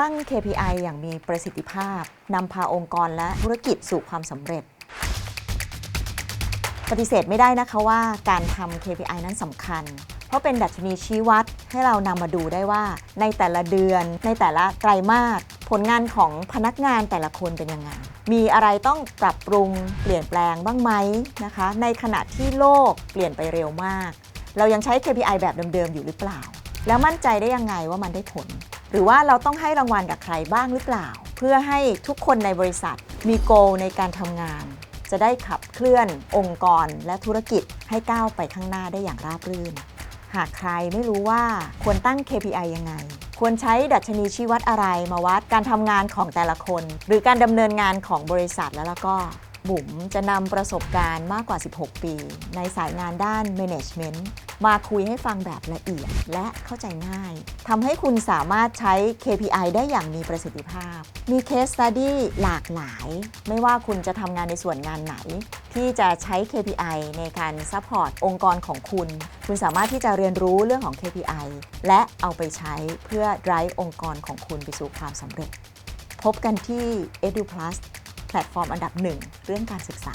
ตั้ง KPI อย่างมีประสิทธิภาพนำพาองค์กรและธุรกิจสู่ความสำเร็จ ปฏิเสธไม่ได้นะคะว่าการทำ KPI นั้นสำคัญ เพราะเป็นดัชนีชี้วัดให้เรานำมาดูได้ว่า ในแต่ละเดือน ในแต่ละไตรมาสผลงานของพนักงานแต่ละคนเป็นยังไงมีอะไรต้องปรับปรุงเปลี่ยนแปลงบ้างไหมนะคะ ในขณะที่โลกเปลี่ยนไปเร็วมาก เรายังใช้ KPI แบบเดิมๆอยู่หรือเปล่า แล้วมั่นใจได้ยังไงว่ามันได้ผล หรือว่าเราต้องให้รางวัลกับใครบ้างหรือเปล่า เพื่อให้ทุกคนในบริษัทมีโกในการทำงาน จะได้ขับเคลื่อนองค์กรและธุรกิจให้ก้าวไปข้างหน้าได้อย่างราบรื่น หากใครไม่รู้ว่าควรตั้ง KPI ยังไง ควรใช้ดัชนีชี้วัดอะไรมาวัดการทำงานของแต่ละคน หรือการดำเนินงานของบริษัทแล้วแล้วก็ บุ๋มจะนำประสบการณ์มากกว่า 16 ปี ในสายงานด้าน Management มาคุยให้ฟังแบบละเอียดและเข้าใจง่ายทำให้คุณสามารถใช้ KPI ได้อย่างมีประสิทธิภาพ มี Case Study หลากหลาย ไม่ว่าคุณจะทำงานในส่วนงานไหน ที่จะใช้ KPI ในการซัพพอร์ตองค์กรของคุณ คุณสามารถที่จะเรียนรู้เรื่องของ KPI และเอาไปใช้เพื่อ drive องค์กรของคุณไปสู่ความสำเร็จ พบกันที่ EduPlus แพลตฟอร์มอันดับหนึ่งเรื่องการศึกษา